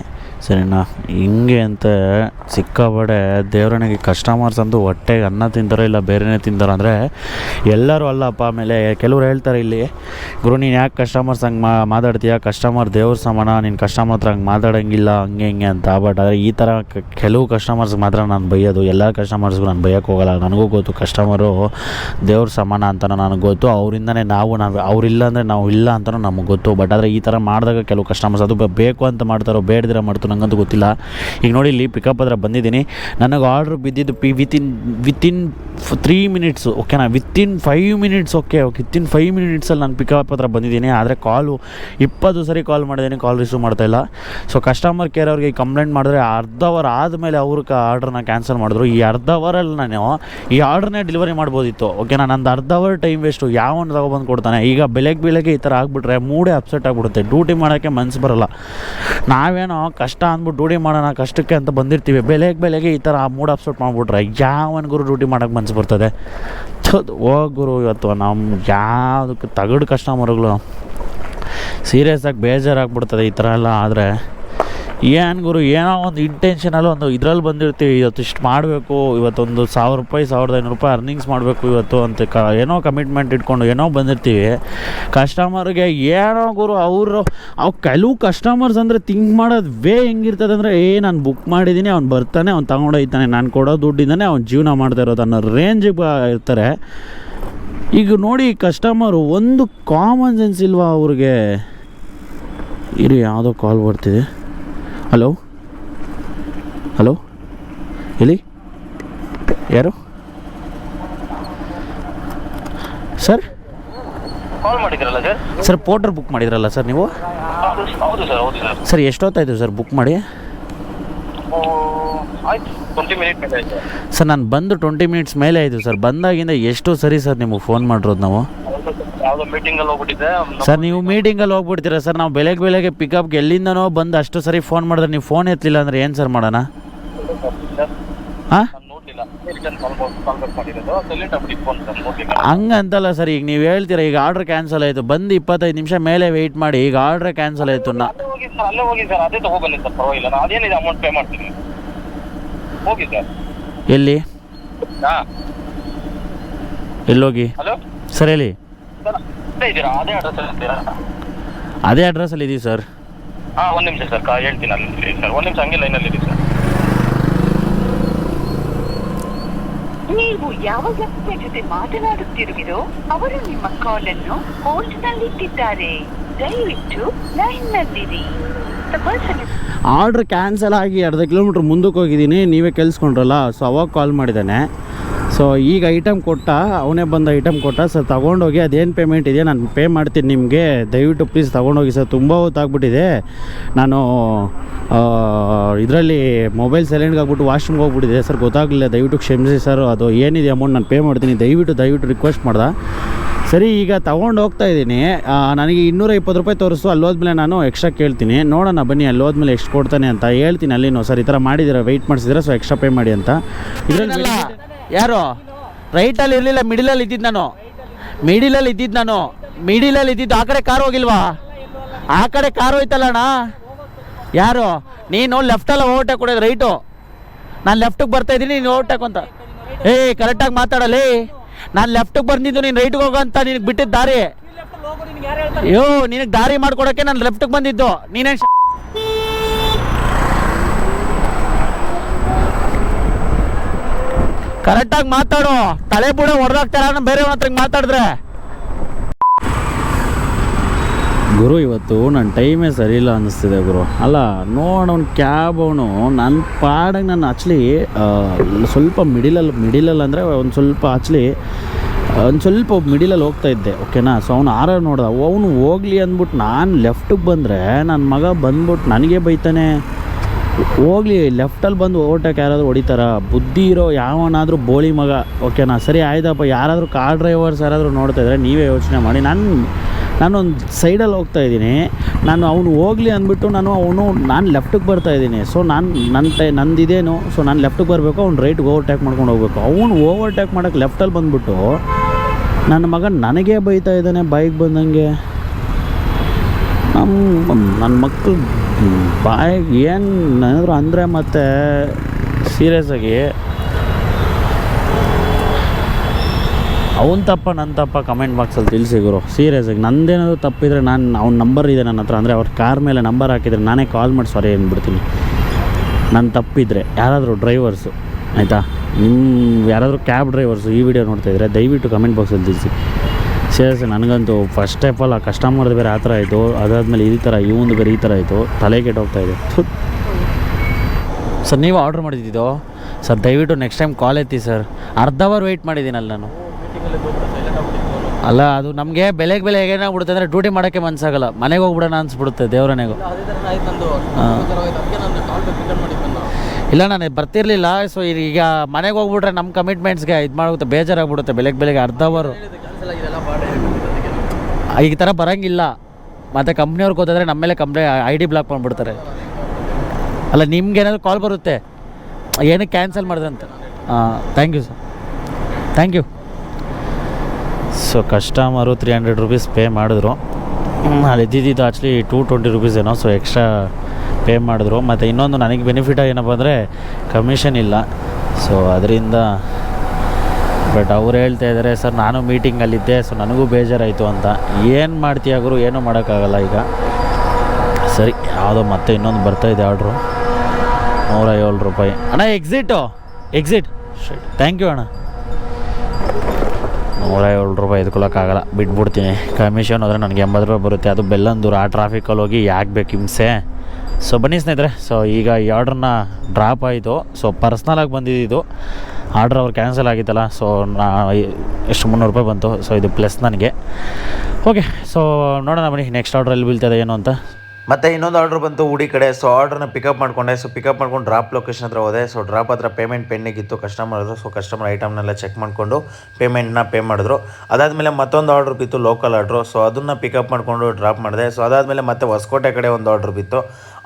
ಸರಿನಾ? ಹಿಂಗೆ ಅಂತ ಸಿಕ್ಕಾಬಡೆ ದೇವ್ರನಿಗೆ ಕಸ್ಟಮರ್ಸ್ ಅಂತೂ ಹೊಟ್ಟೆಗೆ ಅನ್ನ ತಿಂತಾರೋ ಇಲ್ಲ ಬೇರೆನೇ ತಿಂತಾರೋ ಅಂದರೆ ಎಲ್ಲರೂ ಅಲ್ಲಪ್ಪ ಆಮೇಲೆ ಕೆಲವ್ರು ಹೇಳ್ತಾರೆ ಇಲ್ಲಿ, ಗುರು, ನೀನು ಯಾಕೆ ಕಸ್ಟಮರ್ಸ್ ಹಂಗೆ ಮಾ ಮಾತಾಡ್ತೀಯ? ಕಸ್ಟಮರ್ ದೇವ್ರ ಸಮಾನ, ನೀನು ಕಸ್ಟಮರ್ ಹತ್ರ ಹಂಗೆ ಮಾತಾಡೋಂಗಿಲ್ಲ, ಹಂಗೆ ಹಿಂಗೆ ಅಂತ ಬಟ್ ಆದರೆ ಈ ಥರ ಕೆಲವು ಕಸ್ಟಮರ್ಸ್ಗೆ ಮಾತ್ರ ನಾನು ಬೈಯೋದು, ಎಲ್ಲ ಕಸ್ಟಮರ್ಸ್ಗೂ ನಾನು ಬೈಯೋಕ್ಕೆ ಹೋಗಲ್ಲ, ನನಗೂ ಗೊತ್ತು ಕಸ್ಟಮರು ದೇವ್ರ ಸಮಾನ ಅಂತ ನನಗೆ ಗೊತ್ತು, ಅವರಿಂದನೇ ನಾವು ನಾವು ಅವರಿಲ್ಲ ಅಂದರೆ ನಾವು ಇಲ್ಲ ಅಂತಲೂ ನಮಗೆ ಗೊತ್ತು ಬಟ್ ಆದರೆ ಈ ಥರ ಮಾಡಿದಾಗ ಕೆಲವು ಕಸ್ಟಮರ್ಸ್ ಅದು ಬೇಕು ಅಂತ ಮಾಡ್ತಾರೋ, ಬೇಡದಿರ ಮಾಡ್ತಾರೋ ನಂಗಂತೂ ಗೊತ್ತಿಲ್ಲ. ಈಗ ನೋಡಿ ಇಲ್ಲಿ ಪಿಕಪ್ ಹತ್ರ ಬಂದಿದ್ದೀನಿ. ನನಗೆ ಆರ್ಡ್ರ್ ಬಿದ್ದಿದ್ದು P within within three minutes ಓಕೆನಾ within five minutes okay okay within five ಮಿನಿಟ್ಸಲ್ಲಿ ನಾನು ಪಿಕಪ್ ಹತ್ರ ಬಂದಿದ್ದೀನಿ. ಆದರೆ ಕಾಲು ಇಪ್ಪತ್ತು ಸರಿ ಕಾಲ್ ಮಾಡಿದ್ದೀನಿ ಕಾಲ್ ರಿಸೀವ್ ಮಾಡ್ತಾ ಇಲ್ಲ. ಸೊ ಕಸ್ಟಮರ್ ಕೇರ್ ಅವ್ರಿಗೆ ಕಂಪ್ಲೇಂಟ್ ಮಾಡಿದ್ರೆ ಅರ್ಧ ಅವರ್ ಆದಮೇಲೆ ಅವ್ರ ಆರ್ಡ್ರನ್ನ ಕ್ಯಾನ್ಸಲ್ ಮಾಡಿದ್ರು. ಈ ಅರ್ಧ ಅವರಲ್ಲಿ ನಾನು ಈ ಆರ್ಡ್ರನ್ನೇ ಡೆಲಿವರಿ ಮಾಡ್ಬೋದಿತ್ತು ಓಕೆನಾ ನಂದು ಅರ್ಧ ಅವರ್ ಟೈಮ್ ವೇಸ್ಟು ಯಾವನು ತಗೊಬಂದು ಕೊಡ್ತಾನೆ. ಈಗ ಬೆಳಗ್ಗೆ ಬೆಳಗ್ಗೆ ಈ ಥರ ಆಗಿಬಿಟ್ರೆ ಮೂಡೇ ಅಪ್ಸೆಟ್ ಆಗಿಬಿಡುತ್ತೆ. ಡ್ಯೂಟಿ ಮಾಡೋಕ್ಕೆ ಮನಸ್ಸು ಬರಲ್ಲ. ನಾವೇನೋ ಕಷ್ಟ ಅಂದ್ಬಿಟ್ಟು ಡ್ಯೂಟಿ ಮಾಡೋಣ, ಕಷ್ಟಕ್ಕೆ ಅಂತ ಬಂದಿರ್ತೀವಿ. ಬೆಳಗ್ಗೆ ಬೆಳಗ್ಗೆ ಈ ಥರ ಮೂಡ್ ಅಪ್ಸೆಟ್ ಮಾಡಿಬಿಟ್ರೆ ಗುರು ಡ್ಯೂಟಿ ಮಾಡೋಕೆ ಮನ್ಸು ಬರ್ತದೆ? ಓ ಗುರು ಇವತ್ತು ನಮ್ಮ ಯಾವುದಕ್ಕೆ ತಗಡು ಕಸ್ಟಮರ್ಗಳು ಸೀರಿಯಸ್ ಆಗಿ ಬೇಜಾರಾಗ್ಬಿಡ್ತದೆ ಈ ಥರ ಎಲ್ಲ ಆದರೆ ಏನು ಗುರು, ಏನೋ ಒಂದು ಇಂಟೆನ್ಷನಲ್ಲಿ ಒಂದು ಇದ್ರಲ್ಲಿ ಬಂದಿರ್ತೀವಿ. ಇವತ್ತು ಇಷ್ಟು ಮಾಡಬೇಕು, ಇವತ್ತೊಂದು ಸಾವಿರ ರೂಪಾಯಿ, ಸಾವಿರದ ಐನೂರು ರೂಪಾಯಿ ಅರ್ನಿಂಗ್ಸ್ ಮಾಡಬೇಕು ಇವತ್ತು ಅಂತ ಕ, ಏನೋ ಕಮಿಟ್ಮೆಂಟ್ ಇಟ್ಕೊಂಡು ಏನೋ ಬಂದಿರ್ತೀವಿ. ಕಸ್ಟಮರ್ಗೆ ಏನೋ ಗುರು, ಅವರು, ಅವು ಕೆಲವು ಕಸ್ಟಮರ್ಸ್ ಅಂದರೆ ಥಿಂಕ್ ಮಾಡೋದು ವೇ ಹೆಂಗಿರ್ತದೆ ಅಂದರೆ, ಏ, ನಾನು ಬುಕ್ ಮಾಡಿದ್ದೀನಿ ಅವ್ನು ಬರ್ತಾನೆ, ಅವ್ನು ತಗೊಂಡೋಗ್ತಾನೆ ನಾನು ಕೊಡೋ ದುಡ್ಡಿಂದನೇ ಅವ್ನು ಜೀವನ ಮಾಡ್ತಾ ಇರೋದು ಅನ್ನೋ ರೇಂಜಿಗೆ ಇರ್ತಾರೆ. ಈಗ ನೋಡಿ ಕಸ್ಟಮರು ಒಂದು ಕಾಮನ್ ಸೆನ್ಸ್ ಇಲ್ವಾ ಅವ್ರಿಗೆ? ಇರಿ, ಯಾವುದೋ ಕಾಲ್ ಬರ್ತಿದೆ. ಹಲೋ? ಹಲೋ? ಎಲ್ಲಿ? ಯಾರು? ಸರ್? ಕಾಲ್ ಮಾಡಿದ್ರಲ್ಲ ಸರ್? ಸರ್ ಪೋರ್ಟರ್ ಬುಕ್ ಮಾಡಿದ್ರಲ್ಲ ಸರ್ ನೀವು? ಹೌದು ಸರ್ ಹೌದು ಸರ್ ಸರ್. ಎಷ್ಟೊತ್ತಾಯಿತು ಸರ್ ಬುಕ್ ಮಾಡಿ? ಓ, ಆಯ್ತು ಟ್ವೆಂಟಿ ಮಿನಿಟ್ ಮೇಲೆ ಆಯ್ತು ಸರ್. ನಾನು ಬಂದು ಟ್ವೆಂಟಿ ಮಿನಿಟ್ಸ್ ಮೇಲೆ ಆಯಿತು ಸರ್. ಬಂದಾಗಿಂದ ಎಷ್ಟು ಸರಿ ಸರ್ ನಿಮಗೆ ಫೋನ್ ಮಾಡಿರೋದು ನಾವು? ಯಾವುದೋ ಮೀಟಿಂಗಲ್ಲಿ ಹೋಗ್ಬಿಟ್ಟಿದ್ದೆ. ಸರ್ ನೀವು ಮೀಟಿಂಗಲ್ಲಿ ಹೋಗ್ಬಿಡ್ತೀರಾ ಸರ್? ನಾವು ಬೆಳಗ್ಗೆ ಬೆಳಗ್ಗೆ ಪಿಕಪ್ಗೆ ಎಲ್ಲಿಂದನೋ ಬಂದು ಅಷ್ಟು ಸರಿ ಫೋನ್ ಮಾಡಿದ್ರೆ ನೀವು ಫೋನ್ ಎತ್ತಲಿಲ್ಲ ಅಂದ್ರೆ ಏನು ಸರ್ ಮಾಡೋಣ? ಹಾಂ? ನಾನು ನೋಡಲಿಲ್ಲ. ರಿಟರ್ನ್ ಕಾಲ್ ಕಾಲ್ ಬ್ಯಾಕ್ ಮಾಡಿರೋದು. ಸೈಲೆಂಟ್ ಆಗ್ಬಿಟ್ಟು ಫೋನ್ ಸರ್ ನೋಡಲಿಲ್ಲ. ಹಂಗಂತಲ್ಲ ಸರ್ ಈಗ ನೀವು ಹೇಳ್ತೀರಾ ಈಗ ಆರ್ಡ್ರ್ ಕ್ಯಾನ್ಸಲ್ ಆಯಿತು. ಬಂದು ಇಪ್ಪತ್ತೈದು ನಿಮಿಷ ಮೇಲೆ ವೆಯ್ಟ್ ಮಾಡಿ ಈಗ ಆರ್ಡ್ರ್ ಕ್ಯಾನ್ಸಲ್ ಆಯಿತು ನಾ ಅಲ್ಲೇ ಹೋಗಿ ಸರ್ ಅಲ್ಲೇ ಹೋಗಿ ಸರ್ ಅದೇ ತಗೊಬನ್ನಿ ಸರ್ ಪರವಾಗಿಲ್ಲ. ನಾನು ಅದೇನಿದೆ ಅಮೌಂಟ್ ಪೇ ಮಾಡ್ತೀನಿ. ಹೋಗಿ ಸರ್. ಎಲ್ಲಿ? ಹಾಂ. ಎಲ್ಲೋಗಿ? ಹಲೋ? ಸರ್ ಹೇಳಿ. ಸರ್ ಅದೇ ಇದ್ದೀರಾ ಅದೇ ಅಡ್ರೆಸ್ ಅಲ್ಲಿ ಅದೇ ಅಡ್ರೆಸ್ಸಲ್ಲಿ ಇದೀವಿ ಸರ್ ಹಾಂ ಒಂದು ನಿಮಿಷ ಸರ್ ಕಾ ಹೇಳ್ತೀನಿ ಅಲ್ಲಿ ಸರ್ ಒಂದು ನಿಮಿಷ ಹಂಗೆ ಲೈನಲ್ಲಿ ಇರಿ ಸರ್ ನೀವು ಯಾವ ವ್ಯಕ್ತಿಯ ಜೊತೆ ಮಾತನಾಡುತ್ತಿರುವಿರೋ ಅವರು ನಿಮ್ಮ ಕಾಲ್ ಅನ್ನು ಹೋಲ್ಡ್ ನಲ್ಲಿಟ್ಟಿದ್ದಾರೆ ದಯವಿಟ್ಟು ಲೈನ್ನಲ್ಲಿರಿ The person is order cancel ಆಗಿ ಅರ್ಧ ಕಿಲೋಮೀಟ್ರ್ ಮುಂದಕ್ಕೆ ಹೋಗಿದ್ದೀನಿ ನೀವೇ ಕೇಳಿಸ್ಕೊಂಡ್ರಲ್ಲ ಸೊ ಅವಾಗ ಕಾಲ್ ಮಾಡಿದ್ದಾನೆ. ಸೊ ಈಗ ಐಟಮ್ ಕೊಟ್ಟ ಅವನೇ ಬಂದ ಐಟಮ್ ಕೊಟ್ಟ ಸರ್ ತೊಗೊಂಡೋಗಿ ಅದೇನು ಪೇಮೆಂಟ್ ಇದೆಯಾ ನಾನು ಪೇ ಮಾಡ್ತೀನಿ ನಿಮಗೆ. ದಯವಿಟ್ಟು ಪ್ಲೀಸ್ ತೊಗೊಂಡೋಗಿ ಸರ್ ತುಂಬ ಹೊತ್ತಾಗ್ಬಿಟ್ಟಿದೆ. ನಾನು ಇದರಲ್ಲಿ ಮೊಬೈಲ್ ಸೈಲೆಂಟ್ಗೆ ಆಗ್ಬಿಟ್ಟು ವಾಶ್ರೂಮ್ಗೆ ಹೋಗ್ಬಿಟ್ಟಿದೆ ಸರ್ ಗೊತ್ತಾಗಲಿಲ್ಲ. ದಯವಿಟ್ಟು ಕ್ಷಮಿಸಿ ಸರ್ ಅದು ಏನಿದೆ ಅಮೌಂಟ್ ನಾನು ಪೇ ಮಾಡ್ತೀನಿ. ದಯವಿಟ್ಟು ದಯವಿಟ್ಟು ರಿಕ್ವೆಸ್ಟ್ ಮಾಡ್ದೆ. ಸರಿ ಈಗ ತೊಗೊಂಡು ಹೋಗ್ತಾ ಇದ್ದೀನಿ. ನನಗೆ ಇನ್ನೂರ ಇಪ್ಪತ್ತು ರೂಪಾಯಿ ತೋರಿಸು ಅಲ್ಲಿ ಹೋದ್ಮೇಲೆ ನಾನು ಎಕ್ಸ್ಟ್ರಾ ಕೇಳ್ತೀನಿ. ನೋಡೋಣ ಬನ್ನಿ ಅಲ್ಲಿ ಹೋದ್ಮೇಲೆ ಎಷ್ಟು ಕೊಡ್ತಾನೆ ಅಂತ ಹೇಳ್ತೀನಿ. ಅಲ್ಲಿನೂ ಸರ್ ಈ ಥರ ಮಾಡಿದ್ದೀರಾ ವೆಯ್ಟ್ ಮಾಡಿಸಿದ್ರೆ ಸೊ ಎಕ್ಸ್ಟ್ರಾ ಪೇ ಮಾಡಿ ಅಂತ. ಇದರಲ್ಲಿ ಯಾರು? ರೈಟಲ್ಲಿ ಇರಲಿಲ್ಲ ಮಿಡಿಲಲ್ಲಿ ಇದ್ದಿದ್ದು ನಾನು. ಮಿಡಿಲಲ್ಲಿ ಇದ್ದಿದ್ದು ನಾನು. ಮಿಡಿಲಲ್ಲಿ ಇದ್ದಿದ್ದು ಆ ಕಡೆ ಕಾರ್ ಹೋಗಿಲ್ವಾ? ಆ ಕಡೆ ಕಾರ್ ಹೋಯ್ತಲ್ಲಣ್ಣ ಯಾರು? ನೀನು ಲೆಫ್ಟಲ್ಲ ಓವರ್ಟೇಕ್ ಕೊಡೋದು ರೈಟು ನಾನು ಲೆಫ್ಟಿಗೆ ಬರ್ತಾ ಇದ್ದೀನಿ ನೀನು ಓವರ್ಟೇಕ್ ಅಂತ. ಏ ಕರೆಕ್ಟಾಗಿ ಮಾತಾಡಲಿ ನಾನು ಲೆಫ್ಟಿಗೆ ಬಂದಿದ್ದು ನೀನು ರೈಟ್ಗೆ ಹೋಗೋ ಅಂತ ನಿನಗೆ ಬಿಟ್ಟಿದ್ದು ದಾರಿ. ಅಯ್ಯೋ ನಿನಗೆ ದಾರಿ ಮಾಡ್ಕೊಡೋಕ್ಕೆ ನಾನು ಲೆಫ್ಟಿಗೆ ಬಂದಿದ್ದು. ನೀನೇನು ಕರೆಕ್ಟಾಗಿ ಮಾತಾಡು. ತಲೆ ಬುಡ ಹೊಡೆದಾಗ್ತಾರ ಬೇರೆ ಹತ್ರ ಮಾತಾಡಿದ್ರೆ. ಗುರು, ಇವತ್ತು ನನ್ನ ಟೈಮೇ ಸರಿ ಇಲ್ಲ ಅನ್ನಿಸ್ತಿದೆ ಗುರು. ಅಲ್ಲ, ನೋಡು ಅವ್ನು ಕ್ಯಾಬ್ ಅವನು. ನನ್ನ ಪಾಡಾಗಿ ನಾನು ಆ್ಯಕ್ಚುಲಿ ಸ್ವಲ್ಪ ಮಿಡಿಲಲ್ಲಿ ಮಿಡಿಲಲ್ಲಿ ಅಂದರೆ ಒಂದು ಸ್ವಲ್ಪ ಆ್ಯಕ್ಚುಲಿ ಒಂದು ಸ್ವಲ್ಪ ಮಿಡಿಲಲ್ಲಿ ಹೋಗ್ತಾ ಇದ್ದೆ ಓಕೆನಾ ಸೊ ಅವ್ನು ಆರ ನೋಡ್ದ. ಅವನು ಹೋಗ್ಲಿ ಅಂದ್ಬಿಟ್ಟು ನಾನು ಲೆಫ್ಟಿಗೆ ಬಂದರೆ ನನ್ನ ಮಗ ಬಂದ್ಬಿಟ್ಟು ನನಗೆ ಬೈತಾನೆ. ಹೋಗ್ಲಿ ಲೆಫ್ಟಲ್ಲಿ ಬಂದು ಓವರ್ಟೇಕ್ ಯಾರಾದರೂ ಹೊಡಿತಾರ? ಬುದ್ಧಿ ಇರೋ ಯಾವನಾದರೂ ಬೋಳಿ ಮಗ ಓಕೆನಾ ಸರಿ, ಆಯ್ತಪ್ಪ. ಯಾರಾದರೂ ಕಾರ್ ಡ್ರೈವರ್ಸ್ ಯಾರಾದರೂ ನೋಡ್ತಾ ಇದ್ದರೆ ನೀವೇ ಯೋಚನೆ ಮಾಡಿ. ನಾನು, ನಾನೊಂದು ಸೈಡಲ್ಲಿ ಹೋಗ್ತಾ ಇದ್ದೀನಿ. ನಾನು ಅವನು ಹೋಗ್ಲಿ ಅಂದ್ಬಿಟ್ಟು ನಾನು ಅವನು, ನಾನು ಲೆಫ್ಟಿಗೆ ಬರ್ತಾ ಇದ್ದೀನಿ. ಸೊ ನಾನು ನನ್ನ ಟೈ, ನಂದಿದೇನು. ಸೊ ನಾನು ಲೆಫ್ಟಿಗೆ ಬರಬೇಕು, ಅವ್ನು ರೈಟ್ಗೆ ಓವರ್ಟೇಕ್ ಮಾಡ್ಕೊಂಡು ಹೋಗ್ಬೇಕು. ಅವನು ಓವರ್ಟೇಕ್ ಮಾಡೋಕ್ಕೆ ಲೆಫ್ಟಲ್ಲಿ ಬಂದುಬಿಟ್ಟು ನನ್ನ ಮಗ ನನಗೇ ಬೈತಾ ಇದ್ದಾನೆ ಬೈಕ್ ಬಂದಂಗೆ. ನಮ್ಮ ನನ್ನ ಮಕ್ಕಳು ಬಾಯಿಗೆ ಏನು ಏನಾದರೂ ಅಂದರೆ ಮತ್ತೆ ಸೀರಿಯಸ್ ಆಗಿ ಅವನ ತಪ್ಪ ನನ್ನ ತಪ್ಪ ಕಮೆಂಟ್ ಬಾಕ್ಸಲ್ಲಿ ತಿಳಿಸಿ ಗುರು. ಸೀರಿಯಸ್ ಆಗಿ. ನಂದೇನಾದರೂ ತಪ್ಪಿದ್ರೆ ನಾನು ಅವ್ನ ನಂಬರ್ ಇದೆ ನನ್ನ ಹತ್ರ. ಅಂದರೆ ಅವ್ರ ಕಾರ್ ಮೇಲೆ ನಂಬರ್ ಹಾಕಿದರೆ ನಾನೇ ಕಾಲ್ ಮಾಡಿ ಸಾರಿ ಅಂದ್ಬಿಡ್ತೀನಿ. ನನ್ನ ತಪ್ಪಿದ್ರೆ ಯಾರಾದರೂ ಡ್ರೈವರ್ಸು ಆಯಿತಾ? ನಿಮ್ಮ ಯಾರಾದರೂ ಕ್ಯಾಬ್ ಡ್ರೈವರ್ಸು ಈ ವಿಡಿಯೋ ನೋಡ್ತಾ ಇದ್ರೆ ದಯವಿಟ್ಟು ಕಮೆಂಟ್ ಬಾಕ್ಸಲ್ಲಿ ತಿಳಿಸಿ. ಸೀರಿಯಸ್ ನನಗಂತೂ ಫಸ್ಟ್ ಆಫ್ ಆಲ್ ಆ ಕಸ್ಟಮರ್ದು ಬೇರೆ ಆ ಥರ ಆಯಿತು ಅದಾದಮೇಲೆ ಈ ಥರ ಇವಂದು ಬೇರೆ ಈ ಥರ ಆಯಿತು ತಲೆ ಕೆಟ್ಟೋಗ್ತಾ ಇದೆ. ಸರ್ ನೀವು ಆರ್ಡ್ರ್ ಮಾಡಿದ್ದಿದ್ದು? ಸರ್ ದಯವಿಟ್ಟು ನೆಕ್ಸ್ಟ್ ಟೈಮ್ ಕಾಲ್ ಎತ್ತಿ ಸರ್. ಅರ್ಧ ಅವರ್ ವೆಯ್ಟ್ ಮಾಡಿದ್ದೀನಲ್ಲ ನಾನು. ಅಲ್ಲ ಅದು ನಮಗೆ ಬೆಲೆಗೆ ಬೆಲೆ ಏನಾಗ್ಬಿಡುತ್ತೆ ಅಂದರೆ ಡ್ಯೂಟಿ ಮಾಡೋಕ್ಕೆ ಮನಸ್ಸಾಗಲ್ಲ ಮನೆಗೆ ಹೋಗ್ಬಿಡೋಣ ಅನ್ಸ್ಬಿಡುತ್ತೆ ದೇವರನೆಗೂ ಇಲ್ಲ ನಾನು ಬರ್ತಿರ್ಲಿಲ್ಲ. ಸೊ ಈಗ ಮನೆಗೆ ಹೋಗ್ಬಿಟ್ರೆ ನಮ್ಮ ಕಮಿಟ್ಮೆಂಟ್ಸ್ಗೆ ಇದು ಮಾಡುತ್ತೆ ಬೇಜಾರಾಗ್ಬಿಡುತ್ತೆ ಬೆಳಗ್ಗೆ ಬೆಳಗ್ಗೆ ಅರ್ಧ ಅವರು ಈ ಥರ ಬರೋಂಗಿಲ್ಲ. ಮತ್ತು ಕಂಪ್ನಿಯವ್ರಿಗೆ ಗೊತ್ತಾದರೆ ನಮ್ಮ ಮೇಲೆ ಕಂಪ್ನಿ ಐ ಡಿ ಬ್ಲಾಕ್ ಮಾಡಿಬಿಡ್ತಾರೆ. ಅಲ್ಲ, ನಿಮ್ಗೆ ಏನಾದರೂ ಕಾಲ್ ಬರುತ್ತೆ? ಏನಕ್ಕೆ ಕ್ಯಾನ್ಸಲ್ ಮಾಡಿದೆ ಅಂತ. ಹಾಂ thank you sir thank you so customer three hundred rupees pay ಮಾಡಿದ್ರು. ಅಲ್ಲಿ ಇದ್ದಿದ್ದು ಆ್ಯಕ್ಚುಲಿ ಟೂ ಟ್ವೆಂಟಿ ರುಪೀಸ್ ಏನೋ ಸೊ ಎಕ್ಸ್ಟ್ರಾ ಪೇ ಮಾಡಿದ್ರು. ಮತ್ತು ಇನ್ನೊಂದು ನನಗೆ ಬೆನಿಫಿಟ್ ಏನಪ್ಪ ಅಂದರೆ ಕಮಿಷನ್ ಇಲ್ಲ. ಸೊ ಅದರಿಂದ ಬಟ್ ಅವ್ರು ಹೇಳ್ತಾ ಇದ್ದಾರೆ ಸರ್ ನಾನು ಮೀಟಿಂಗಲ್ಲಿದ್ದೆ ಸೊ ನನಗೂ ಬೇಜಾರಾಯಿತು ಅಂತ. ಏನು ಮಾಡ್ತೀಯ ಗುರು ಏನೂ ಮಾಡೋಕ್ಕಾಗಲ್ಲ ಈಗ. ಸರಿ ಯಾವುದೋ ಮತ್ತೆ ಇನ್ನೊಂದು ಬರ್ತಾ ಇದೆ ಆರ್ಡ್ರು. ನೂರ ಏಳು ರೂಪಾಯಿ. ಅಣ್ಣ ಎಕ್ಸಿಟು ಎಕ್ಸಿಟ್ ಥ್ಯಾಂಕ್ ಯು ಅಣ್ಣ. ನೂರ ಏಳು ರೂಪಾಯಿ ಎದ್ಕೊಳ್ಳೋಕ್ಕಾಗಲ್ಲ ಬಿಟ್ಬಿಡ್ತೀನಿ. ಕಮಿಷನ್ ಹೋದರೆ ನನಗೆ ಎಂಬತ್ತು ರೂಪಾಯಿ ಬರುತ್ತೆ. ಅದು ಬೆಲ್ಲಂದೂರು ಆ ಟ್ರಾಫಿಕಲ್ಲಿ ಹೋಗಿ ಯಾಕೆ ಬೇಕು ಹಿಂಸೆ? ಸೊ ಬನ್ನಿ ಸ್ನೇಹಿತರೆ ಸೊ ಈಗ ಈ ಆರ್ಡ್ರನ್ನ ಡ್ರಾಪ್ ಆಯಿತು. ಸೊ ಪರ್ಸ್ನಲಾಗಿ ಬಂದಿದ್ದು ಆರ್ಡ್ರ್ ಅವ್ರು ಕ್ಯಾನ್ಸಲ್ ಆಗಿತ್ತಲ್ಲ ಸೊ ನಾ ಎಷ್ಟು ಮುನ್ನೂರು ರೂಪಾಯಿ ಬಂತು ಸೊ ಇದು ಪ್ಲಸ್ ನನಗೆ. ಓಕೆ ಸೊ ನೋಡೋಣ ಬನ್ನಿ ನೆಕ್ಸ್ಟ್ ಆರ್ಡ್ರ್ ಅಲ್ಲಿ ಬೀಳ್ತದೆ ಏನು ಅಂತ. ಮತ್ತೆ ಇನ್ನೊಂದು ಆರ್ಡ್ರ್ ಬಂತು ಉಡಿ ಕಡೆ ಸೊ ಆರ್ಡ್ರನ್ನ ಪಿಕಪ್ ಮಾಡ್ಕೊಂಡೆ ಸೊ ಪಿಕಪ್ ಮಾಡ್ಕೊಂಡು ಡ್ರಾಪ್ ಲೊಕೇಶನ್ ಹತ್ರ ಹೋದೆ ಸೊ ಡ್ರಾಪ್ ಹತ್ರ ಪೇಮೆಂಟ್ ಪೆಂಡಿಂಗ್ ಇತ್ತು ಕಸ್ಟಮರ್ ಸೊ ಕಸ್ಟಮರ್ ಐಟಮ್ನೆಲ್ಲ ಚೆಕ್ ಮಾಡಿಕೊಂಡು ಪೇಮೆಂಟ್ನ ಪೇ ಮಾಡಿದ್ರು. ಅದಾದಮೇಲೆ ಮತ್ತೊಂದು ಆರ್ಡ್ರ್ ಬಿತ್ತು ಲೋಕಲ್ ಆರ್ಡ್ರು ಸೊ ಅದನ್ನು ಪಿಕಪ್ ಮಾಡಿಕೊಂಡು ಡ್ರಾಪ್ ಮಾಡಿದೆ ಸೊ ಅದಾದಮೇಲೆ ಮತ್ತೆ ಹೊಸಕೋಟೆ ಕಡೆ ಒಂದು ಆರ್ಡ್ರ್ ಬಿತ್ತು.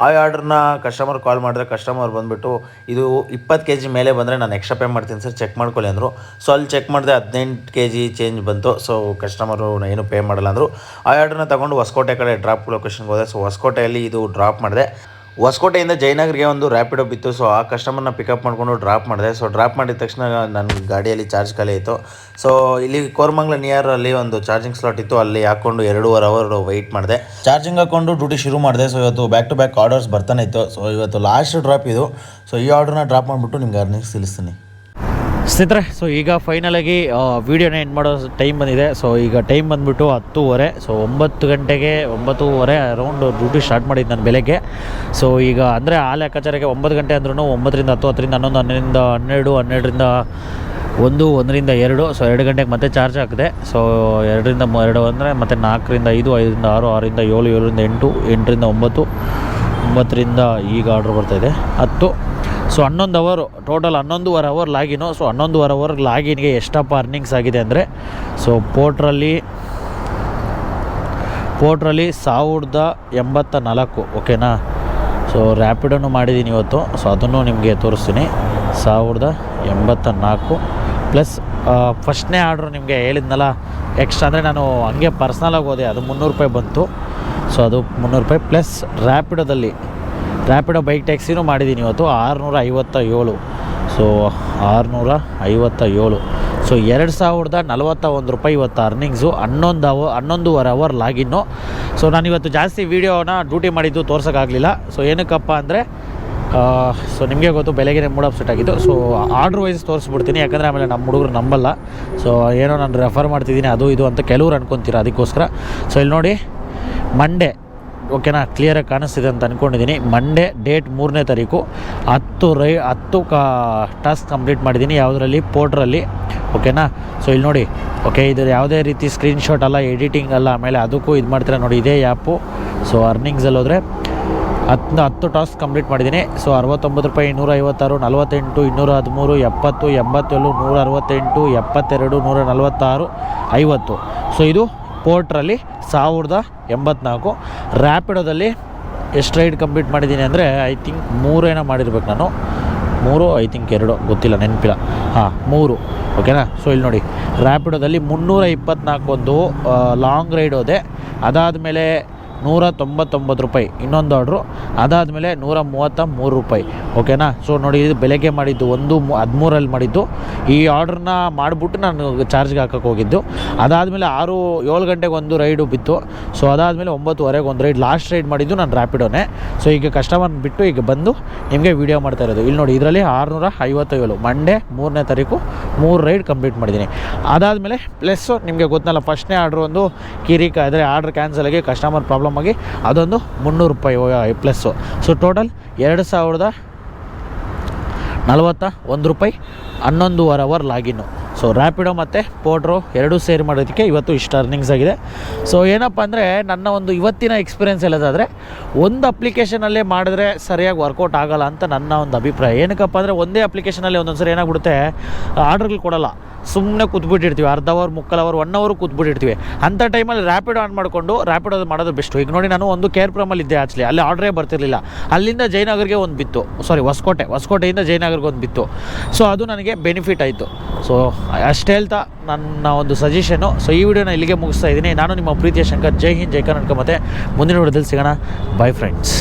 ಆ ಆರ್ಡ್ರನ್ನ ಕಸ್ಟಮರ್ ಕಾಲ್ ಮಾಡಿದ್ರೆ ಕಸ್ಟಮರ್ ಬಂದುಬಿಟ್ಟು, ಇದು ಇಪ್ಪತ್ತು ಕೆ ಜಿ ಮೇಲೆ ಬಂದರೆ ನಾನು ಎಕ್ಸ್ಟ್ರಾ ಪೇ ಮಾಡ್ತೀನಿ ಸರ್ ಚೆಕ್ ಮಾಡ್ಕೊಳ್ಳಿ ಅಂದರು. ಸೊ ಅಲ್ಲಿ ಚೆಕ್ ಮಾಡಿದೆ ಹದಿನೆಂಟು ಕೆ ಜಿ ಚೇಂಜ್ ಬಂತು ಸೊ ಕಸ್ಟಮರು ಏನು ಪೇ ಮಾಡಲ್ಲ ಅಂದರು. ಆ ಆರ್ಡ್ರನ್ನ ತಗೊಂಡು ಹೊಸಕೋಟೆ ಕಡೆ ಡ್ರಾಪ್ ಲೊಕೇಶನ್ಗೆ ಹೋದೆ. ಸೊ ಹೊಸಕೋಟೆಯಲ್ಲಿ ಇದು ಡ್ರಾಪ್ ಮಾಡಿದೆ. ಹೊಸಕೋಟೆಯಿಂದ ಜಯನಗರ್ಗೆ ಒಂದು ರ್ಯಾಪಿಡೋ ಬಿತ್ತು ಸೊ ಆ ಕಸ್ಟಮರ್ನ ಪಿಕಪ್ ಮಾಡಿಕೊಂಡು ಡ್ರಾಪ್ ಮಾಡಿದೆ. ಸೊ ಡ್ರಾಪ್ ಮಾಡಿದ ತಕ್ಷಣ ನನ್ನ ಗಾಡಿಯಲ್ಲಿ ಚಾರ್ಜ್ ಖಾಲಿ ಆಯಿತು. ಸೊ ಇಲ್ಲಿ ಕೋರ್ಮಂಗ್ಲ ನಿಯರ್ ಅಲ್ಲಿ ಒಂದು ಚಾರ್ಜಿಂಗ್ ಸ್ಲಾಟ್ ಇತ್ತು. ಅಲ್ಲಿ ಹಾಕ್ಕೊಂಡು ಎರಡೂವರೆ ಅವರ್ ವೆಯ್ಟ್ ಮಾಡಿದೆ. ಚಾರ್ಜಿಂಗ್ ಹಾಕ್ಕೊಂಡು ಡ್ಯೂಟಿ ಶುರು ಮಾಡಿದೆ. ಸೊ ಇವತ್ತು ಬ್ಯಾಕ್ ಟು ಬ್ಯಾಕ್ ಆರ್ಡರ್ಸ್ ಬರ್ತಾನೆ ಇತ್ತು. ಸೊ ಇವತ್ತು ಲಾಸ್ಟ್ ಡ್ರಾಪ್ ಇದು. ಸೊ ಈ ಆರ್ಡ್ರನ್ನ ಡ್ರಾಪ್ ಮಾಡಿಬಿಟ್ಟು ನಿಮ್ಗೆ ಅರ್ನಿಂಗ್ಸ್ ತಿಳಿಸ್ತೀನಿ. ಸ್ನೇಹಿತರೆ ಸೊ ಈಗ ಫೈನಲಾಗಿ ವೀಡಿಯೋನ ಎಂಡ್ ಮಾಡೋ ಟೈಮ್ ಬಂದಿದೆ. ಸೊ ಈಗ ಟೈಮ್ ಬಂದುಬಿಟ್ಟು ಹತ್ತೂವರೆ ಸೊ ಒಂಬತ್ತು ಗಂಟೆಗೆ ಒಂಬತ್ತೂವರೆ ಅರೌಂಡ್ ಡ್ಯೂಟಿ ಸ್ಟಾರ್ಟ್ ಮಾಡಿದ್ದು ನಾನು ಬೆಳಗ್ಗೆ. ಸೊ ಈಗ ಅಂದರೆ ಆ ಲೆಕ್ಕಾಚಾರಕ್ಕೆ ಒಂಬತ್ತು ಗಂಟೆ ಅಂದ್ರೂ ಒಂಬತ್ತರಿಂದ ಹತ್ತು, ಹತ್ತರಿಂದ ಹನ್ನೊಂದು ಹನ್ನೊಂದರಿಂದ ಹನ್ನೆರಡು, ಹನ್ನೆರಡರಿಂದ ಒಂದು, ಒಂದರಿಂದ ಎರಡು ಸೊ ಎರಡು ಗಂಟೆಗೆ ಮತ್ತೆ ಚಾರ್ಜ್ ಹಾಕಿದೆ. ಸೊ ಎರಡರಿಂದ ಎರಡು ಅಂದರೆ ಮತ್ತೆ ನಾಲ್ಕರಿಂದ ಐದು, ಐದರಿಂದ ಆರು, ಆರರಿಂದ ಏಳು, ಏಳರಿಂದ ಎಂಟು, ಎಂಟರಿಂದ ಒಂಬತ್ತು, ಒಂಬತ್ತರಿಂದ ಈಗ ಆರ್ಡ್ರ್ ಬರ್ತಾಯಿದೆ ಹತ್ತು. ಸೊ ಹನ್ನೊಂದು ಅವರು ಟೋಟಲ್ ಹನ್ನೊಂದುವರೆ ಅವರ್ ಲಾಗಿನು ಸೊ ಹನ್ನೊಂದುವರೆ ಅವರ್ ಲಾಗಿನ್ಗೆ ಎಷ್ಟಪ್ಪ ಅರ್ನಿಂಗ್ಸ್ ಆಗಿದೆ ಅಂದರೆ ಸೊ ಪೋರ್ಟ್ರಲ್ಲಿ ಪೋರ್ಟ್ರಲ್ಲಿ ಸಾವಿರದ ಎಂಬತ್ತ ನಾಲ್ಕು ಓಕೆನಾ ಸೊ ರ್ಯಾಪಿಡನ್ನು ಮಾಡಿದ್ದೀನಿ ಇವತ್ತು ಸೊ ಅದನ್ನು ನಿಮಗೆ ತೋರಿಸ್ತೀನಿ. ಸಾವಿರದ ಎಂಬತ್ತ ನಾಲ್ಕು ಪ್ಲಸ್ ಫಸ್ಟ್ನೇ ಆರ್ಡ್ರು ನಿಮಗೆ ಹೇಳಿದ್ನಲ್ಲ ಎಕ್ಸ್ಟ್ರಾ ಅಂದರೆ ನಾನು ಹಂಗೆ ಪರ್ಸ್ನಲಾಗಿ ಹೋದೆ, ಅದು ಮುನ್ನೂರು ರೂಪಾಯಿ ಬಂತು. ಸೊ ಅದು ಮುನ್ನೂರು ರೂಪಾಯಿ ಪ್ಲಸ್ ರ್ಯಾಪಿಡೋದಲ್ಲಿ ರ್ಯಾಪಿಡೋ ಬೈಕ್ ಟ್ಯಾಕ್ಸಿನೂ ಮಾಡಿದ್ದೀನಿ ಇವತ್ತು ಆರುನೂರ ಐವತ್ತ ಏಳು ಸೊ ಆರುನೂರ ಐವತ್ತ ಏಳು ಸೊ ಎರಡು ಸಾವಿರದ ನಲವತ್ತ ಒಂದು ರೂಪಾಯಿ ಇವತ್ತು ಅರ್ನಿಂಗ್ಸು ಹನ್ನೊಂದು ಅವ, ಹನ್ನೊಂದುವರೆ ಅವರ್ ಲಾಗಿನ್ನು. ಸೊ ನಾನು ಇವತ್ತು ಜಾಸ್ತಿ ವೀಡಿಯೋನ ಡ್ಯೂಟಿ ಮಾಡಿದ್ದು ತೋರ್ಸೋಕ್ಕಾಗಲಿಲ್ಲ. ಸೊ ಏನಕ್ಕಪ್ಪ ಅಂದರೆ ಸೊ ನಿಮಗೆ ಗೊತ್ತು ಬೆಳಗ್ಗೆ ಮೂಡ್ ಅಪ್ಸೆಟ್ ಆಗಿದ್ದು. ಸೊ ಆರ್ಡ್ರ್ ವೈಸ್ ತೋರಿಸ್ಬಿಡ್ತೀನಿ, ಯಾಕಂದರೆ ಆಮೇಲೆ ನಮ್ಮ ಹುಡುಗರು ನಂಬಲ್ಲ. ಸೊ ಏನೋ ನಾನು ರೆಫರ್ ಮಾಡ್ತಿದ್ದೀನಿ, ಅದು ಇದು ಅಂತ ಕೆಲವ್ರು ಅನ್ಕೊತೀರ ಅದಕ್ಕೋಸ್ಕರ. ಸೊ ಇಲ್ಲಿ ನೋಡಿ ಮಂಡೇ ಓಕೆನಾ? ಕ್ಲಿಯರಾಗಿ ಕಾಣಿಸ್ತಿದೆ ಅಂತ ಅಂದ್ಕೊಂಡಿದ್ದೀನಿ ಮಂಡೇ ಡೇಟ್ ಮೂರನೇ ತಾರೀಕು. ಹತ್ತು ರೈ, ಹತ್ತು ಕಾ ಟಾಸ್ಕ್ ಕಂಪ್ಲೀಟ್ ಮಾಡಿದ್ದೀನಿ ಯಾವುದರಲ್ಲಿ? ಪೋರ್ಟ್ರಲ್ಲಿ ಓಕೆನಾ? ಸೊ ಇಲ್ಲಿ ನೋಡಿ. ಓಕೆ ಇದು ಯಾವುದೇ ರೀತಿ ಸ್ಕ್ರೀನ್ಶಾಟ್ ಅಲ್ಲ ಎಡಿಟಿಂಗ್ ಅಲ್ಲ, ಆಮೇಲೆ ಅದಕ್ಕೂ ಇದು ಮಾಡ್ತೀರ ನೋಡಿ, ಇದೇ ಆ್ಯಪು ಸೊ ಅರ್ನಿಂಗ್ಸಲ್ಲಿ ಹೋದರೆ ಹತ್ತು ಹತ್ತು ಟಾಸ್ಕ್ ಕಂಪ್ಲೀಟ್ ಮಾಡಿದ್ದೀನಿ ಸೊ ಅರವತ್ತೊಂಬತ್ತು ರೂಪಾಯಿ ಇನ್ನೂರ ಐವತ್ತಾರು ನಲವತ್ತೆಂಟು ಇನ್ನೂರ ಹದಿಮೂರು ಎಪ್ಪತ್ತು, ಎಂಬತ್ತೇಳು ನೂರ ಅರವತ್ತೆಂಟು ಎಪ್ಪತ್ತೆರಡು ನೂರ ನಲವತ್ತಾರು ಐವತ್ತು. ಸೊ ಇದು ಪೋರ್ಟ್ರಲ್ಲಿ ಸಾವಿರದ ಎಂಬತ್ನಾಲ್ಕು. ರ್ಯಾಪಿಡೋದಲ್ಲಿ ಎಷ್ಟು ರೈಡ್ ಕಂಪ್ಲೀಟ್ ಮಾಡಿದ್ದೀನಿ ಅಂದರೆ ಐ ಥಿಂಕ್ ಮೂರೇನೋ ಮಾಡಿರ್ಬೇಕು ನಾನು. ಮೂರು ಐ ಥಿಂಕ್ ಎರಡು, ಗೊತ್ತಿಲ್ಲ, ನೆನಪಿಲ್ಲ. ಹಾಂ, ಮೂರು ಓಕೆನಾ ಸೊ ಇಲ್ಲಿ ನೋಡಿ. ರ್ಯಾಪಿಡೋದಲ್ಲಿ ಮುನ್ನೂರ ಒಂದು ಲಾಂಗ್ ರೈಡ್ ಹೋದೆ. ಅದಾದಮೇಲೆ ನೂರ ತೊಂಬತ್ತೊಂಬತ್ತು ರೂಪಾಯಿ. ಇನ್ನೊಂದು ಆರ್ಡ್ರು ಅದಾದಮೇಲೆ ನೂರ ಮೂವತ್ತ ಮೂರು ರೂಪಾಯಿ. ಓಕೆನಾ? ಸೊ ನೋಡಿ, ಇದು ಬೆಳಗ್ಗೆ ಮಾಡಿದ್ದು ಒಂದು ಹದಿಮೂರಲ್ಲಿ ಮಾಡಿದ್ದು. ಈ ಆರ್ಡ್ರನ್ನ ಮಾಡಿಬಿಟ್ಟು ನಾನು ಚಾರ್ಜ್ಗೆ ಹಾಕಕ್ಕೆ ಹೋಗಿದ್ದು. ಅದಾದಮೇಲೆ ಆರು, ಏಳು ಗಂಟೆಗೆ ಒಂದು ರೈಡು ಬಿತ್ತು. ಸೊ ಅದಾದಮೇಲೆ ಒಂಬತ್ತುವರೆಗೆ ಒಂದು ರೈಡ್ ಲಾಸ್ಟ್ ರೈಡ್ ಮಾಡಿದ್ದು ನಾನು ರ್ಯಾಪಿಡೋನೇ ಸೊ ಈಗ ಕಸ್ಟಮರ್ ಬಿಟ್ಟು ಈಗ ಬಂದು ನಿಮಗೆ ವೀಡಿಯೋ ಮಾಡ್ತಾ ಇರೋದು. ಇಲ್ಲಿ ನೋಡಿ, ಇದರಲ್ಲಿ ಆರುನೂರ ಐವತ್ತೇಳು ಮಂಡೇ ಮೂರನೇ ತಾರೀಕು ಮೂರು ರೈಡ್ ಕಂಪ್ಲೀಟ್ ಮಾಡಿದ್ದೀನಿ. ಅದಾದಮೇಲೆ ಪ್ಲಸ್ಸು ನಿಮಗೆ ಗೊತ್ತಲ್ಲ ಫಸ್ಟ್ನೇ ಆರ್ಡ್ರ್ ಒಂದು ಕಿರಿಕ, ಆದರೆ ಆರ್ಡ್ರ್ ಕ್ಯಾನ್ಸಲ್ ಆಗಿ ಕಸ್ಟಮರ್ ಪ್ರಾಬ್ಲಮ್ ಆಗಿ ಅದೊಂದು ಮುನ್ನೂರು ರೂಪಾಯಿ ಪ್ಲಸ್ಸು ಸೊ ಟೋಟಲ್ ಎರಡು ಸಾವಿರದ ನಲವತ್ತ ಒಂದು ರೂಪಾಯಿ ಹನ್ನೊಂದುವರೆ ಅವರ್ ಲಾಗಿನ್ನು ಸೊ ರ್ಯಾಪಿಡೋ ಮತ್ತು ಪೋಡ್ರೋ ಎರಡೂ ಸೇರಿ ಮಾಡೋದಕ್ಕೆ ಇವತ್ತು ಇಷ್ಟು ಅರ್ನಿಂಗ್ಸ್ ಆಗಿದೆ. ಸೊ ಏನಪ್ಪ ಅಂದರೆ ನನ್ನ ಒಂದು ಇವತ್ತಿನ ಎಕ್ಸ್ಪೀರಿಯೆನ್ಸ್ ಹೇಳೋದಾದರೆ, ಒಂದು ಅಪ್ಲಿಕೇಶನಲ್ಲೇ ಮಾಡಿದ್ರೆ ಸರಿಯಾಗಿ ವರ್ಕೌಟ್ ಆಗೋಲ್ಲ ಅಂತ ನನ್ನ ಒಂದು ಅಭಿಪ್ರಾಯ. ಏನಕ್ಕಪ್ಪ ಅಂದರೆ ಒಂದೇ ಅಪ್ಲಿಕೇಶನಲ್ಲಿ ಒಂದೊಂದು ಸರಿ ಏನಾಗ್ಬಿಡುತ್ತೆ? ಆರ್ಡ್ರ್ಗಳು ಕೊಡಲ್ಲ. ಸುಮ್ಮನೆ ಕೂತ್ಬಿಟ್ಟಿರ್ತೀವಿ. ಅರ್ಧ ಅವರ್ ಮುಕ್ಕಾಲ್ ಅವರ್ ಒನ್ ಅವರ್ ಕೂತ್ಬಿಟ್ಟಿರ್ತೀವಿ. ಅಂಥ ಟೈಮಲ್ಲಿ ರ್ಯಾಪಿಡ್ ಆನ್ ಮಾಡಿಕೊಂಡು ರ್ಯಾಪಿಡೋ ಮಾಡೋದು ಬೆಸ್ಟು ಈಗ ನೋಡಿ ನಾನು ಒಂದು ಕೇರ್ ಪ್ರಮಲ್ಲಿ ಇದ್ದೆ ಆ್ಯಕ್ಚುಲಿ ಅಲ್ಲಿ ಆರ್ಡ್ರೇ ಬರ್ತಿರಲಿಲ್ಲ. ಅಲ್ಲಿಂದ ಜಯನಗರ್ಗೆ ಒಂದು ಬಿತ್ತು. ಸಾರಿ ಹೊಸಕೋಟೆ. ಹೊಸಕೋಟೆಯಿಂದ ಜಯನಗರ್ಗೆ ಒಂದು ಬಿತ್ತು. ಸೊ ಅದು ನನಗೆ ಬೆನಿಫಿಟ್ ಆಯಿತು. ಸೊ ಅಷ್ಟು ಹೇಳ್ತಾ ನನ್ನ ಒಂದು ಸಜೆಷನು ಸೊ ಈ ವಿಡಿಯೋನ ಇಲ್ಲಿಗೆ ಮುಗಿಸ್ತಾ ಇದ್ದೀನಿ. ನಾನು ನಿಮ್ಮ ಪ್ರೀತಿಯ ಶಂಕರ್. ಜೈ ಹಿಂದ್, ಜೈ ಕರ್ನಾಟಕ. ಮತ್ತು ಮುಂದಿನ ವಿಡಿಯೋದಲ್ಲಿ ಸಿಗೋಣ. By friends